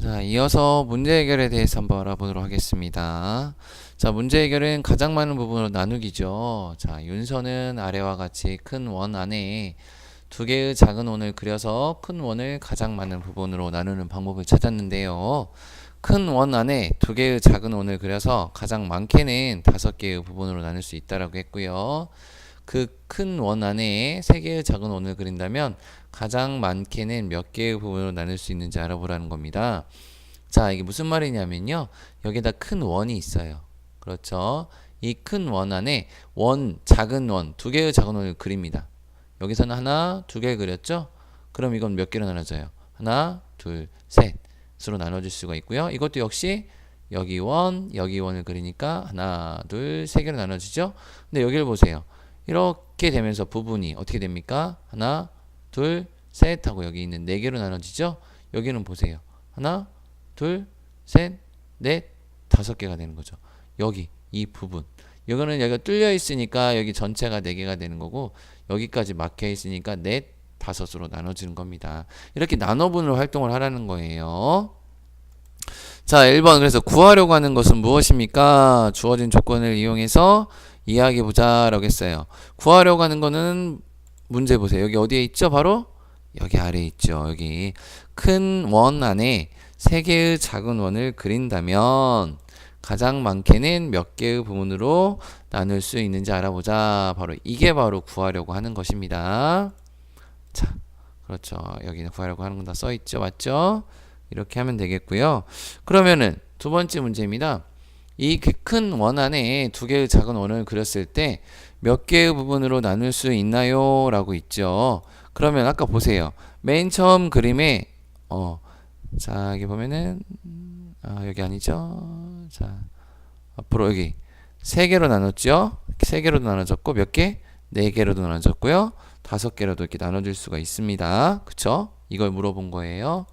자, 이어서 문제 해결에 대해서 한번 알아보도록 하겠습니다. 자, 문제 해결은 가장 많은 부분으로 나누기죠. 자, 윤서는 아래와 같이 큰 원 안에 두 개의 작은 원을 그려서 큰 원을 가장 많은 부분으로 나누는 방법을 찾았는데요. 큰 원 안에 두 개의 작은 원을 그려서 가장 많게는 다섯 개의 부분으로 나눌 수 있다라고 했고요. 그 큰 원 안에 세 개의 작은 원을 그린다면 가장 많게는 몇 개의 부분으로 나눌 수 있는지 알아보라는 겁니다. 자, 이게 무슨 말이냐면요. 여기다 큰 원이 있어요. 그렇죠? 이 큰 원 안에 원, 작은 원, 두 개의 작은 원을 그립니다. 여기서는 하나, 두 개 그렸죠? 그럼 이건 몇 개로 나눠져요? 하나, 둘, 셋으로 나눠질 수가 있고요. 이것도 역시 여기 원, 여기 원을 그리니까 하나, 둘, 세 개로 나눠지죠? 근데 여기를 보세요. 이렇게 되면서 부분이 어떻게 됩니까? 하나, 둘, 셋 하고 여기 있는 네 개로 나눠지죠? 여기는 보세요. 하나, 둘, 셋, 넷, 다섯 개가 되는 거죠. 여기 이 부분. 이거는 여기가 뚫려 있으니까 여기 전체가 네 개가 되는 거고 여기까지 막혀 있으니까 넷, 다섯으로 나눠지는 겁니다. 이렇게 나눠분으로 활동을 하라는 거예요. 자, 1번. 그래서 구하려고 하는 것은 무엇입니까? 주어진 조건을 이용해서 이해하게 보자라고 했어요. 구하려고 하는 거는 문제 보세요. 여기 어디에 있죠? 바로 여기 아래에 있죠. 여기 큰 원 안에 세 개의 작은 원을 그린다면 가장 많게는 몇 개의 부분으로 나눌 수 있는지 알아보자. 바로 이게 바로 구하려고 하는 것입니다. 자, 그렇죠. 여기는 구하려고 하는 건 다 써 있죠. 맞죠? 이렇게 하면 되겠고요. 그러면은 두 번째 문제입니다. 이 큰 원 안에 두 개의 작은 원을 그렸을 때 몇 개의 부분으로 나눌 수 있나요? 라고 있죠. 그러면 아까 보세요. 맨 처음 그림에 어, 자 여기 보면은 아, 여기 아니죠. 자 앞으로 여기 세 개로 나눴죠. 세 개로 나눠졌고 몇 개? 네 개로도 나눠졌고요. 다섯 개로도 이렇게 나눠질 수가 있습니다. 그쵸? 이걸 물어본 거예요.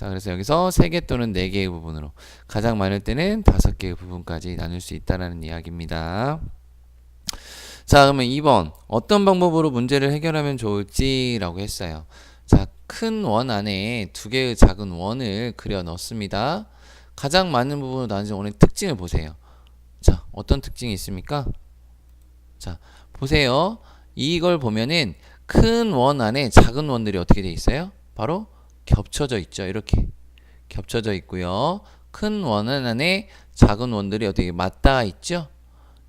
자, 그래서 여기서 세개 또는 네 개의 부분으로 가장 많을 때는 다섯 개의 부분까지 나눌 수 있다라는 이야기입니다. 자, 그러면 2번 어떤 방법으로 문제를 해결하면 좋을지라고 했어요. 자, 큰 원 안에 두 개의 작은 원을 그려 넣습니다. 가장 많은 부분으로 나눠진 원의 특징을 보세요. 자, 어떤 특징이 있습니까? 자, 보세요. 이걸 보면은 큰 원 안에 작은 원들이 어떻게 돼 있어요? 바로 겹쳐져 있죠. 이렇게 겹쳐져 있고요. 큰원 안에 작은 원들이 어떻게 맞닿아 있죠?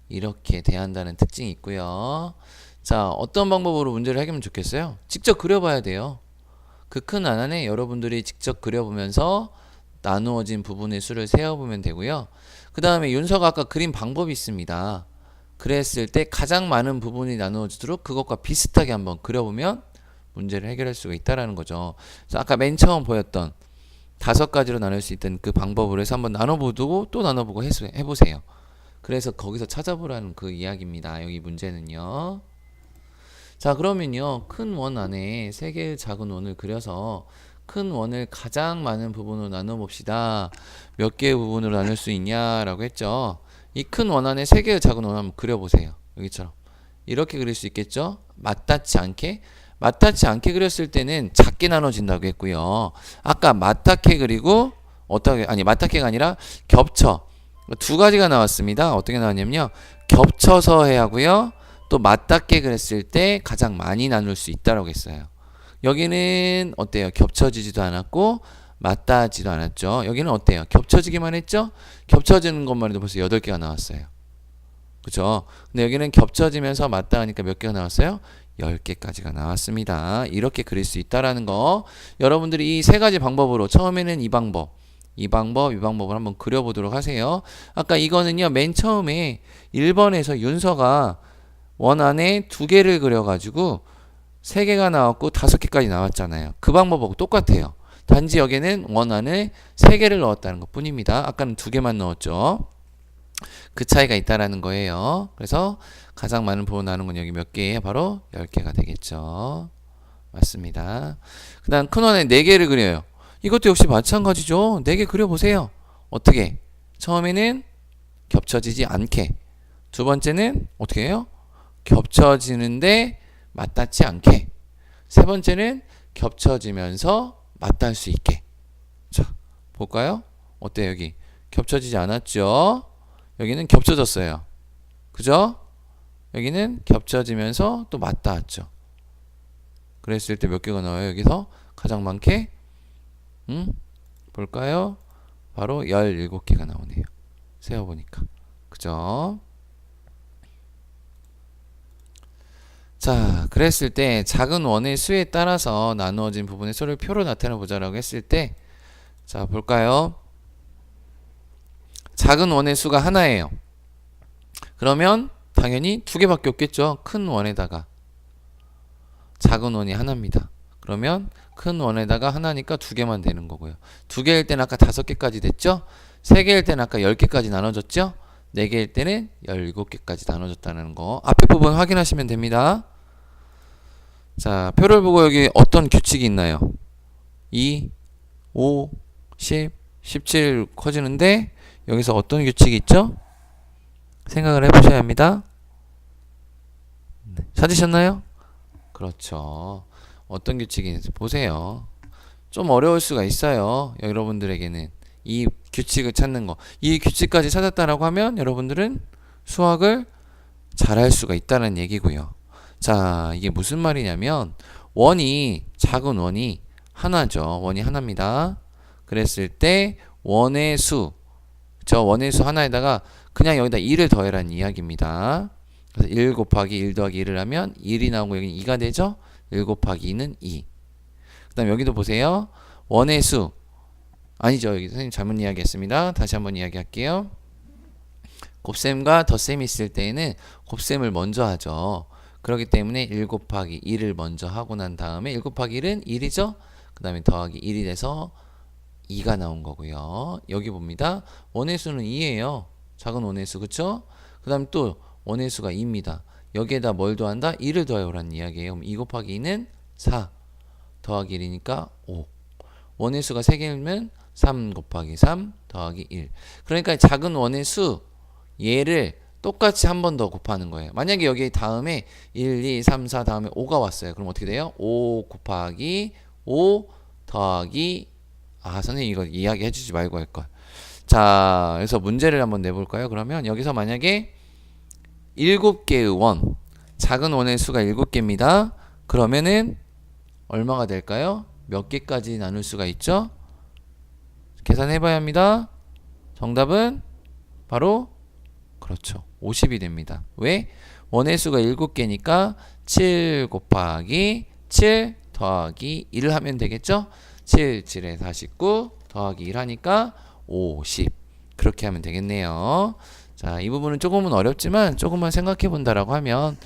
이렇게 대한다는 특징이 있고요. 자, 어떤 방법으로 문제를 해결하면 좋겠어요? 직접 그려봐야 돼요. 그큰안 안에 여러분들이 직접 그려보면서 나누어진 부분의 수를 세어보면 되고요. 그 다음에 윤서가 아까 그린 방법이 있습니다. 그랬을 때 가장 많은 부분이 나누어지도록 그것과 비슷하게 한번 그려보면 문제를 해결할 수가 있다라는 거죠. 그래서 아까 맨 처음 보였던 다섯 가지로 나눌 수 있던 그 방법으로 해서 한번 나눠보고 또 나눠보고 해보세요. 그래서 거기서 찾아보라는 그 이야기입니다. 여기 문제는요. 자, 그러면요. 큰 원 안에 세 개의 작은 원을 그려서 큰 원을 가장 많은 부분으로 나눠 봅시다. 몇 개의 부분으로 나눌 수 있냐라고 했죠. 이 큰 원 안에 세 개의 작은 원 한번 그려 보세요. 여기처럼. 이렇게 그릴 수 있겠죠? 맞닿지 않게 맞닿지 않게 그렸을 때는 작게 나눠진다고 했고요. 아까 맞닿게 그리고 어떻게 아니 맞닿게가 아니라 겹쳐 두 가지가 나왔습니다. 어떻게 나왔냐면요. 겹쳐서 해야 하고요. 또 맞닿게 그랬을 때 가장 많이 나눌 수 있다라고 했어요. 여기는 어때요? 겹쳐지지도 않았고 맞닿지도 않았죠. 여기는 어때요? 겹쳐지기만 했죠? 겹쳐지는 것만 해도 벌써 8개가 나왔어요. 그죠? 근데 여기는 겹쳐지면서 맞닿으니까 몇 개가 나왔어요? 10개까지가 나왔습니다. 이렇게 그릴 수 있다라는 거. 여러분들이 이 세 가지 방법으로 처음에는 이 방법, 이 방법, 이 방법을 한번 그려보도록 하세요. 아까 이거는요, 맨 처음에 1번에서 윤서가 원 안에 두 개를 그려가지고 세 개가 나왔고 다섯 개까지 나왔잖아요. 그 방법하고 똑같아요. 단지 여기는 원 안에 세 개를 넣었다는 것 뿐입니다. 아까는 두 개만 넣었죠. 그 차이가 있다라는 거예요. 그래서 가장 많은 나눈 건 여기 몇 개예요? 바로 10개가 되겠죠. 맞습니다. 그 다음 큰 원에 4개를 그려요. 이것도 역시 마찬가지죠. 4개 그려보세요. 어떻게? 처음에는 겹쳐지지 않게. 두 번째는 어떻게 해요? 겹쳐지는데 맞닿지 않게. 세 번째는 겹쳐지면서 할수 있게. 자, 볼까요? 어때요, 여기? 겹쳐지지 않았죠? 여기는 겹쳐졌어요. 그죠? 여기는 겹쳐지면서 또 맞다 왔죠. 그랬을 때 몇 개가 나와요? 여기서 가장 많게? 음? 볼까요? 바로 17개가 나오네요. 세어보니까. 그죠? 자, 그랬을 때 작은 원의 수에 따라서 나누어진 부분의 수를 표로 나타내 보자라고 했을 때 자, 볼까요? 작은 원의 수가 하나예요. 그러면 당연히 두 개밖에 없겠죠. 큰 원에다가 작은 원이 하나입니다. 그러면 큰 원에다가 하나니까 두 개만 되는 거고요. 두 개일 때는 아까 다섯 개까지 됐죠? 세 개일 때는 아까 열 개까지 나눠졌죠? 네 개일 때는 열일곱 개까지 나눠졌다는 거. 앞에 부분 확인하시면 됩니다. 자, 표를 보고 여기 어떤 규칙이 있나요? 2, 5, 10, 17 커지는데 여기서 어떤 규칙이 있죠? 생각을 해보셔야 합니다. 네, 찾으셨나요? 그렇죠. 어떤 규칙이 있는지 보세요. 좀 어려울 수가 있어요. 여러분들에게는 이 규칙을 찾는 거. 이 규칙까지 찾았다라고 하면 여러분들은 수학을 잘할 수가 있다는 얘기고요. 자, 이게 무슨 말이냐면 원이 작은 원이 하나죠. 원이 하나입니다. 그랬을 때 원의 수, 저 원의 수 하나에다가 그냥 여기다 2를 더해라는 이야기입니다. 그래서 1 곱하기 1 더하기 1을 하면 1이 나오고 여기는 2가 되죠? 1 곱하기 2는 2. 그 다음 여기도 보세요. 원의 수. 아니죠. 여기 선생님 잘못 이야기했습니다. 다시 한번 이야기할게요. 곱셈과 덧셈이 있을 때에는 곱셈을 먼저 하죠. 그렇기 때문에 1 곱하기 2를 먼저 하고 난 다음에 1 곱하기 1은 1이죠. 그 다음에 더하기 1이 돼서 2가 나온 거고요. 여기 봅니다. 원의 수는 2예요. 작은 원의 수 그쵸? 그 다음 또 원의 수가 2입니다. 여기에다 뭘 더한다? 2를 더해오라는 이야기예요. 그럼 2 곱하기 2는 4 더하기 1이니까 5 원의 수가 3개면 3 곱하기 3 더하기 1 그러니까 작은 원의 수 얘를 똑같이 한 번 더 곱하는 거예요. 만약에 여기 다음에 1, 2, 3, 4 다음에 5가 왔어요. 그럼 어떻게 돼요? 5 곱하기 5 더하기 아 선생님 이거 이야기 해주지 말고 할 걸. 자 그래서 문제를 한번 내볼까요? 그러면 여기서 만약에 7개의 원 작은 원의 수가 7개입니다. 그러면은 얼마가 될까요? 몇 개까지 나눌 수가 있죠? 계산해 봐야 합니다. 정답은 바로 그렇죠. 50이 됩니다. 왜? 원의 수가 7개니까 7 곱하기 7 더하기 1을 하면 되겠죠? 7, 7에 49 더하기 1 하니까 50 그렇게 하면 되겠네요. 자, 이 부분은 조금은 어렵지만 조금만 생각해 본다라고 하면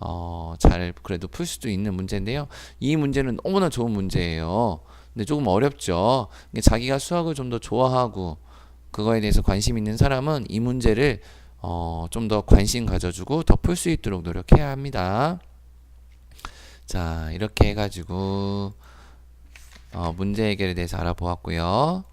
어, 잘 그래도 풀 수도 있는 문제인데요. 이 문제는 너무나 좋은 문제예요. 근데 조금 어렵죠. 자기가 수학을 좀 더 좋아하고 그거에 대해서 관심 있는 사람은 이 문제를 어, 좀 더 관심 가져주고 더 풀 수 있도록 노력해야 합니다. 자, 이렇게 해가지고 어, 문제 해결에 대해서 알아보았고요.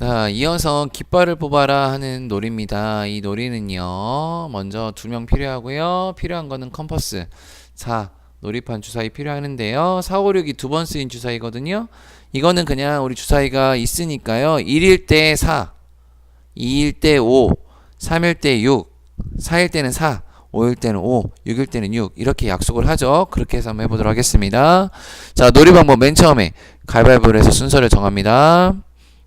자, 이어서 깃발을 뽑아라 하는 놀이입니다. 이 놀이는요, 먼저 두 명 필요하고요. 필요한 거는 컴퍼스. 자, 놀이판 주사위 필요하는데요. 4, 5, 6이 두 번 쓰인 주사위거든요. 이거는 그냥 우리 주사위가 있으니까요. 1일 때 4, 2일 때 5, 3일 때 6, 4일 때는 4, 5일 때는 5, 6일 때는 6 이렇게 약속을 하죠. 그렇게 해서 한번 해보도록 하겠습니다. 자 놀이 방법 맨 처음에 가위바위보를 해서 순서를 정합니다.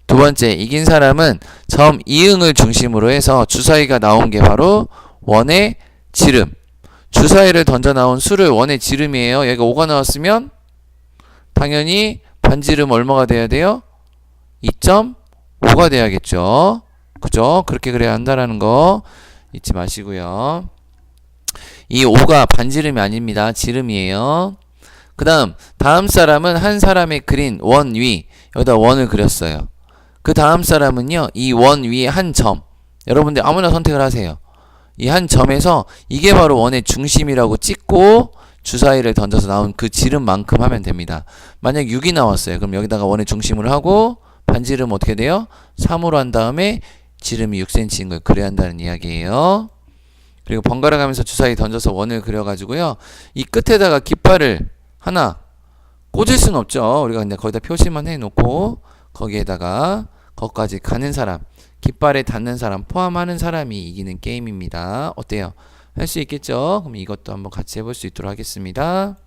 두 번째 이긴 사람은 점 이응을 중심으로 해서 주사위가 나온 게 바로 원의 지름 주사위를 던져 나온 수를 원의 지름이에요. 여기가 5가 나왔으면 당연히 반지름 얼마가 돼야 돼요? 2.5가 돼야겠죠. 그죠? 그렇게 그래야 한다라는 거 잊지 마시고요. 이 5가 반지름이 아닙니다. 지름이에요. 그 다음, 다음 사람은 한 사람의 그린 원 위, 여기다 원을 그렸어요. 그 다음 사람은요, 이 원 위에 한 점. 여러분들 아무나 선택을 하세요. 이 한 점에서 이게 바로 원의 중심이라고 찍고 주사위를 던져서 나온 그 지름만큼 하면 됩니다. 만약 6이 나왔어요. 그럼 여기다가 원의 중심을 하고 반지름 어떻게 돼요? 3으로 한 다음에 지름이 6cm인 걸 그려야 한다는 이야기예요. 그리고 번갈아 가면서 주사위 던져서 원을 그려가지고요. 이 끝에다가 깃발을 하나 꽂을 순 없죠. 우리가 그냥 거기다 표시만 해놓고 거기에다가 거기까지 가는 사람, 깃발에 닿는 사람 포함하는 사람이 이기는 게임입니다. 어때요? 할 수 있겠죠? 그럼 이것도 한번 같이 해볼 수 있도록 하겠습니다.